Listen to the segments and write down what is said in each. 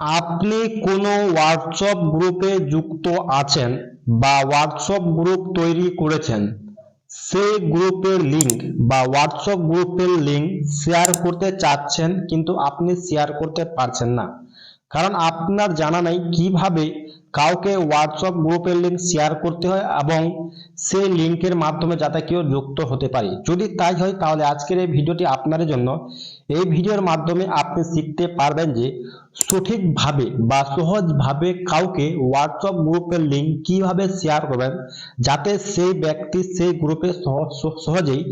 আপনি কোনো হোয়াটসঅ্যাপ গ্রুপে যুক্ত আছেন বা হোয়াটসঅ্যাপ গ্রুপ তৈরি করেছেন, সেই গ্রুপের লিঙ্ক বা হোয়াটসঅ্যাপ গ্রুপের লিঙ্ক শেয়ার করতে চাচ্ছেন কিন্তু আপনি শেয়ার করতে পারছেন না। কারণ আপনার জানা নাই কীভাবে কাউকে হোয়াটসঅ্যাপ গ্রুপের লিঙ্ক শেয়ার করতে হয় এবং সেই লিঙ্কের মাধ্যমে যাতে কেউ যুক্ত হতে পারে। যদি তাই হয়, তাহলে আজকের এই ভিডিওটি আপনার জন্য। এই ভিডিওর মাধ্যমে আপনি শিখতে পারবেন যে সঠিকভাবে বা সহজভাবে কাউকে হোয়াটসঅ্যাপ গ্রুপের লিঙ্ক কীভাবে শেয়ার করবেন, যাতে সেই ব্যক্তি সেই গ্রুপে সহ- সহ- সহজেই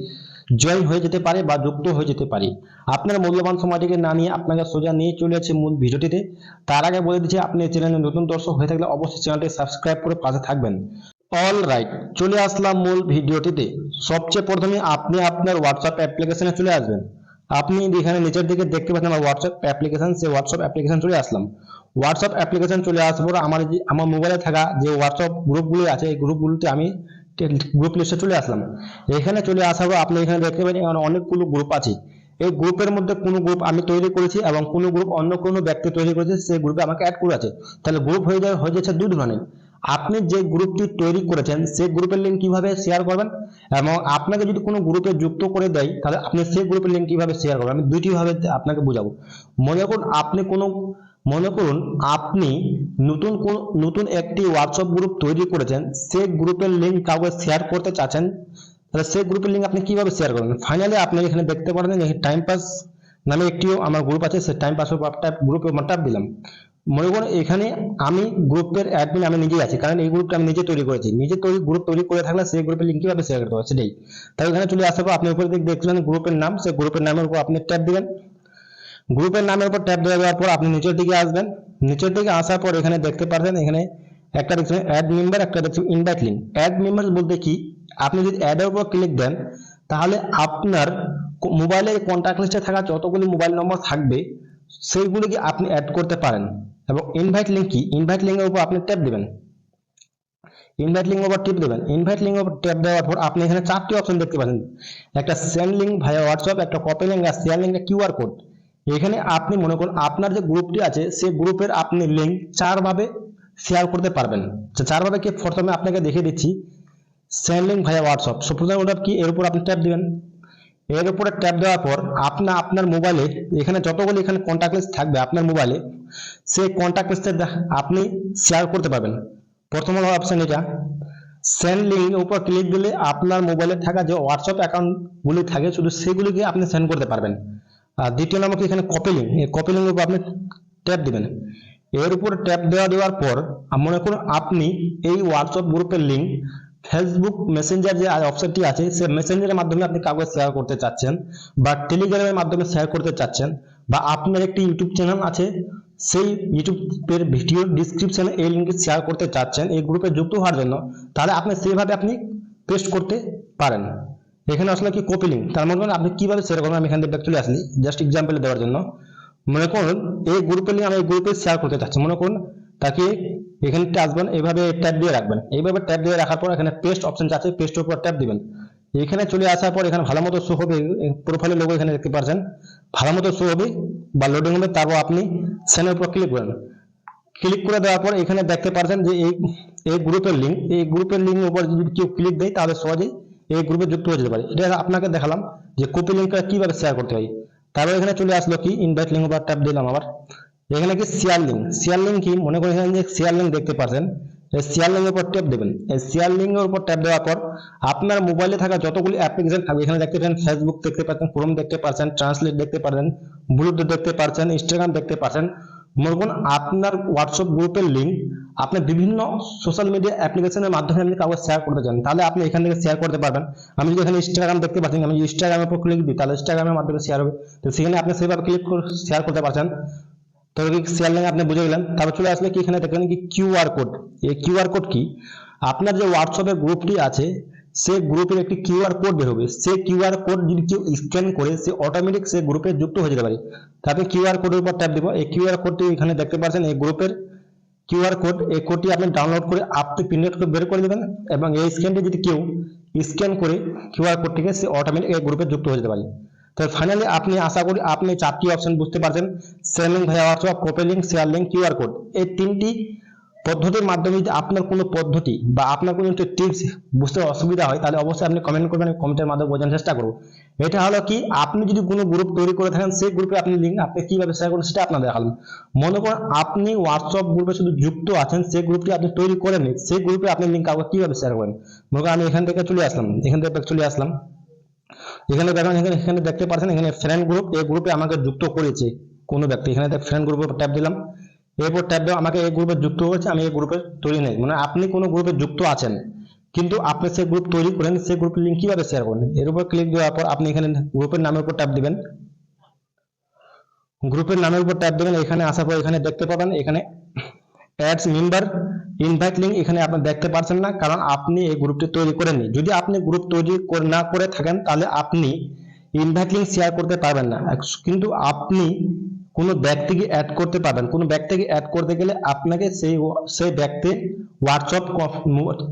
জয়েন হয়ে যেতে পারে বা যুক্ত হয়ে যেতে পারে। আপনার মূল্যবান সময়টিকে না নিয়ে আপনাকে সোজা নিয়ে চলে যাচ্ছে মূল ভিডিওটিতে। তার আগে বলে দিচ্ছি, আপনি চ্যানেলে নতুন দর্শক হয়ে থাকলে অবশ্যই চ্যানেলটি সাবস্ক্রাইব করে পাশে থাকবেন। অল রাইট চলে আসলাম মূল ভিডিওটিতে। সবচেয়ে প্রথমে আপনি আপনার হোয়াটসঅ্যাপ অ্যাপ্লিকেশনে চলে আসবেন। আপনি এখানে নিচের দিকে দেখতে পাচ্ছেন আমার হোয়াটসঅ্যাপ অ্যাপ্লিকেশন সেই হোয়াটসঅ্যাপ অ্যাপ্লিকেশন চলে আসলাম। হোয়াটসঅ্যাপ অ্যাপ্লিকেশন চলে আসার পর আমার আমার মোবাইলে থাকা যে হোয়াটসঅ্যাপ গ্রুপগুলি আছে, এই গ্রুপগুলোতে আমি গ্রুপ লিস্টে চলে আসলাম। এখানে চলে পর আপনি এখানে দেখতে পাচ্ছেন এখানে অনেকগুলো গ্রুপ আছে। এই গ্রুপের মধ্যে কোনো গ্রুপ আমি তৈরি করেছি এবং কোনো গ্রুপ অন্য কোনো ব্যক্তি তৈরি করেছে সেই গ্রুপে আমাকে অ্যাড করে আছে। তাহলে গ্রুপ হয়ে যায়, হয়ে যাচ্ছে দুই ধরনের। আপনি যে গ্রুপটি তৈরি করেছেন সেই গ্রুপের লিঙ্ক কীভাবে শেয়ার করবেন? এবং আপনাকে যদি কোনো গ্রুপে যুক্ত করে দেয়, তাহলে আপনি সেই গ্রুপের লিঙ্ক কীভাবে শেয়ার করবেন? আমি দুইটি ভাবে আপনাকে বোঝাবো। মনে করুন আপনি কোনো মনে করুন আপনি নতুন কোন, নতুন একটি হোয়াটসঅ্যাপ গ্রুপ তৈরি করেছেন সেই গ্রুপের লিঙ্ক কাউকে শেয়ার করতে চাচ্ছেন, তাহলে সেই গ্রুপের লিঙ্ক আপনি কীভাবে শেয়ার করবেন? ফাইনালি আপনি এখানে দেখতে পারেন টাইম পাস নামে একটিও আমার গ্রুপ আছে, সেই টাইম পাস গ্রুপে ট্যাপ দিলাম। মনে করুন এখানে আমি গ্রুপের অ্যাডমিন আমি নিজেই আছি, কারণ এই গ্রুপটা আমি নিজে তৈরি করেছি। নিজে তৈরি গ্রুপ তৈরি করে থাকলে সেই গ্রুপের লিঙ্ক কীভাবে শেয়ার করতে হবে সেটাই। তাই এখানে চলে আসার পর আপনি উপরে দেখছিলেন গ্রুপের নাম, সেই গ্রুপের নামের উপর আপনি ট্যাপ দিবেন গ্রুপের নামের উপর ট্যাপ দেওয়ার পর আপনি নিচের দিকে আসবেন। নিচের দিকে আসার পর এখানে দেখতে পারবেন, এখানে একটা দেখছেন অ্যাড মেম্বার একটা দেখছেন ইনভাইট লিঙ্ক অ্যাড মেম্বার বলতে কি? আপনি যদি অ্যাডের উপর ক্লিক দেন, তাহলে আপনার মোবাইলের কন্ট্যাক্ট লিস্টে থাকা যতগুলি মোবাইল নম্বর থাকবে, সেইগুলিকে আপনি অ্যাড করতে পারেন। এবং ইনভাইট লিঙ্ক কি? ইনভাইট লিঙ্কের উপর আপনি ট্যাপ দিবেন। ইনভাইট লিঙ্ক উপর টিপ দেবেন। ইনভাইট লিঙ্ক উপর ট্যাপ দেওয়ার পর আপনি এখানে চারটি অপশন দেখতে পাচ্ছেন। একটা সেন্ড লিঙ্ক ভাইয়া হোয়াটসঅ্যাপ একটা কপি লিঙ্ক আর শেয়ার লিঙ্ক কিউআর কোড এখানে আপনি মনে করুন আপনার যে গ্রুপটি আছে, সেই গ্রুপের আপনি লিঙ্ক চারভাবে শেয়ার করতে পারবেন। চারভাবে কি প্রথমে আপনাকে দেখিয়ে দিচ্ছি। Send link via WhatsApp so প্রথমে ওটা কি? এর উপর আপনি ট্যাপ দিবেন। এর উপরে ট্যাপ দেওয়ার পর আপনি আপনার মোবাইলে এখানে যতগুলি এখানে কন্ট্যাক্ট লিস্ট থাকবে আপনার মোবাইলে সেই কন্ট্যাক্ট লিস্টে আপনি শেয়ার করতে পারবেন। প্রথম হলো অপশন এটা। সেন্ড লিঙ্ক উপর ক্লিক দিলে আপনার মোবাইলে থাকা যে হোয়াটসঅ্যাপ অ্যাকাউন্টগুলি থাকে, শুধু সেগুলিকে আপনি সেন্ড করতে পারবেন। আর দ্বিতীয় নম্বর কি এখানে কপি লিঙ্ক এই কপি লিঙ্কের উপর আপনি ট্যাপ দিবেন। এর উপর ট্যাপ দেওয়া দেওয়ার পর মনে করুন আপনি এই হোয়াটসঅ্যাপ গ্রুপের লিঙ্ক ফেসবুক মেসেঞ্জার যে অপশনটি আছে, সে মেসেঞ্জারের মাধ্যমে আপনি কাউকে শেয়ার করতে চাচ্ছেন বা টেলিগ্রামের মাধ্যমে শেয়ার করতে চাচ্ছেন বা আপনার একটি ইউটিউব চ্যানেল আছে, সেই ইউটিউবের ভিডিও ডিসক্রিপশনে এই লিঙ্কে শেয়ার করতে চাচ্ছেন, এই গ্রুপে যুক্ত হওয়ার জন্য, তাহলে আপনি সেইভাবে আপনি পেস্ট করতে পারেন। এখানে আসলে কি কপি লিঙ্ক তার মনে আপনি কীভাবে শেয়ার করবেন? আমি এখান থেকে চলে আসলি জাস্ট এক্সাম্পল দেওয়ার জন্য। মনে করুন, এই গ্রুপে লিঙ্ক আমি এই গ্রুপে শেয়ার করতে চাচ্ছি। মনে করুন, তাকে এখানে আসবেন এইভাবে ট্যাপ দিয়ে রাখবেন। এইভাবে ট্যাপ দিয়ে রাখার পর এখানে পেস্ট অপশন আছে পেস্টের উপর ট্যাপ দিবেন। এখানে চলে আসার পর এখানে ভালো মতো শো হবে প্রোফাইলের লোগো এখানে দেখতে পাচ্ছেন ভালো মতো শো হবে, বা লোডিং হবে, তারপর আপনি সেনের উপর ক্লিক করেন। ক্লিক করে দেওয়ার পর এখানে দেখতে পাচ্ছেন যে এই এই গ্রুপের লিঙ্ক এই গ্রুপের লিঙ্ক উপর যদি কেউ ক্লিক দেয়, তাহলে সহজেই এই গ্রুপে যুক্ত হয়ে যেতে পারে। এটা আপনাকে দেখালাম যে কপি লিঙ্কটা কীভাবে শেয়ার করতে হয়। তারপর এখানে চলে আসলো কি? ইনভাইট লিঙ্ক উপর ট্যাপ দিলাম আবার। এখানে কি শেয়ার লিঙ্ক শেয়ার লিঙ্ক কি? মনে করেন যে শেয়ার লিঙ্ক দেখতে পাচ্ছেন এই শেয়ার লিঙ্কের উপর ট্যাপ দেবেন। এই শেয়ার লিঙ্কের উপর ট্যাপ দেওয়ার পর আপনার মোবাইলে থাকা যতগুলি অ্যাপ্লিকেশন থাকবে এখানে দেখতে পাচ্ছেন ফেসবুক দেখতে পাচ্ছেন ক্রোম দেখতে পাচ্ছেন ট্রান্সলেট দেখতে পাচ্ছেন ব্লুটুথ দেখতে পাচ্ছেন ইনস্টাগ্রাম দেখতে পাচ্ছেন মনে করুন আপনার হোয়াটসঅ্যাপ গ্রুপের লিঙ্ক আপনি বিভিন্ন সোশ্যাল মিডিয়া অ্যাপ্লিকেশনের মাধ্যমে আপনি কাউকে শেয়ার করতে চান, তাহলে আপনি এখান থেকে শেয়ার করতে পারবেন। আমি যদি এখানে ইনস্টাগ্রাম দেখতে পাচ্ছি, আমি ইনস্টাগ্রামের উপর ক্লিক দিই, তাহলে ইনস্টাগ্রামের মাধ্যমে শেয়ার হবে। তো সেখানে আপনি সেভাবে ক্লিক করে শেয়ার করতে পারছেন। তো শেয়ার লিঙ্ক আপনি বুঝে গেলেন। তারপর চলে আসলে কি এখানে দেখলেন কি কিউআর কোড এই কিউআর কোড কি? আপনার যে হোয়াটসঅ্যাপের গ্রুপটি আছে সেই গ্রুপের একটি কিউআর কোড বের হবে। সে কিউআর কোড যদি কেউ স্ক্যান করে, সে অটোমেটিক সে গ্রুপে যুক্ত হয়ে যেতে পারে। তারপরে কিউআর কোডের উপর ট্যাপ দিব। এই কিউআর কোডটি এখানে দেখতে পাচ্ছেন, এই গ্রুপের কিউআর কোড এই কোডটি আপনি ডাউনলোড করে আপনি প্রিন্ট করে বের করে দেবেন এবং এই স্ক্যানটি যদি কেউ স্ক্যান করে কিউআর কোডটিকে সে অটোমেটিক এই গ্রুপে যুক্ত হয়ে যেতে পারে। তো ফাইনালি আপনি আশা করি আপনি চারটি অপশন বুঝতে পারছেন। Link via WhatsApp copy link share link QR code এই তিনটি পদ্ধতির মাধ্যমে যদি আপনার কোনো পদ্ধতি বা আপনার কোনো টিপস বুঝতে অসুবিধা হয়, তাহলে অবশ্যই আপনি কমেন্ট করবেন, আমি কমেন্টের মাধ্যমে বোঝানোর চেষ্টা করব। এটা হলো কি, আপনি যদি কোনো গ্রুপ তৈরি করে থাকেন, সেই গ্রুপে আপনি লিঙ্ক আপনি কীভাবে শেয়ার করবেন সেটা আপনার দেখালাম। মনে করুন আপনি হোয়াটসঅ্যাপ গ্রুপে শুধু যুক্ত আছেন, সেই গ্রুপটি আপনি তৈরি করেননি সেই গ্রুপে আপনি লিঙ্ক কাউকে কীভাবে শেয়ার করবেন? মনে করেন আমি এখান থেকে চলে আসলাম, এখান থেকে চলে আসলাম। এখানে দেখেন, এখানে এখানে দেখতে পাচ্ছেন, এখানে ফ্রেন্ড গ্রুপ এই গ্রুপে আমাকে যুক্ত করেছে কোনো ব্যক্তি। এখানে ফ্রেন্ড গ্রুপে ট্যাপ দিলাম। এরপর দেওয়া আমাকে এই গ্রুপে যুক্ত করেছে, আমি এই গ্রুপে তৈরি নেই। মানে আপনি কোনো গ্রুপে যুক্ত আছেন, কিন্তু আপনি সেই গ্রুপ তৈরি করেন, সেই গ্রুপের লিঙ্ক কীভাবে শেয়ার করবেন? এর উপর ক্লিক দেওয়ার পর আপনি এখানে গ্রুপের নামের উপর ট্যাপ দিবেন। গ্রুপের নামের উপর ট্যাপ দেবেন, এখানে আসার পর এখানে দেখতে পাবেন, এখানে অ্যাডস মেম্বার ইনভাইট লিঙ্ক এখানে আপনি দেখতে পাচ্ছেন না, কারণ আপনি এই গ্রুপটি তৈরি করেননি। যদি আপনি গ্রুপ তৈরি না করে থাকেন, তাহলে আপনি ইনভাইট লিঙ্ক শেয়ার করতে পারবেন না। কিন্তু আপনি কোনো ব্যক্তিকে অ্যাড করতে পারবেন। কোনো ব্যক্তিকে অ্যাড করতে গেলে আপনাকে সেই সেই ব্যক্তি হোয়াটসঅ্যাপ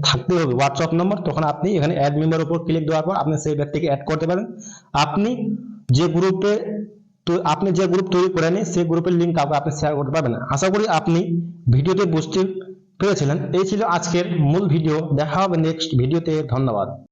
থাকতে হবে। হোয়াটসঅ্যাপ নম্বর তখন আপনি এখানে অ্যাড মেম্বার উপর ক্লিক দেওয়ার পর আপনি সেই ব্যক্তিকে অ্যাড করতে পারেন আপনি যে গ্রুপে তো, আপনি যে গ্রুপ তৈরি করেনি সেই গ্রুপের লিঙ্ক কাউকে আপনি শেয়ার করতে পারবেন। আশা করি আপনি ভিডিওতে বুঝতে পেরেছিলেন। এই ছিল আজকের মূল ভিডিও। দেখা হবে নেক্সট ভিডিওতে। ধন্যবাদ।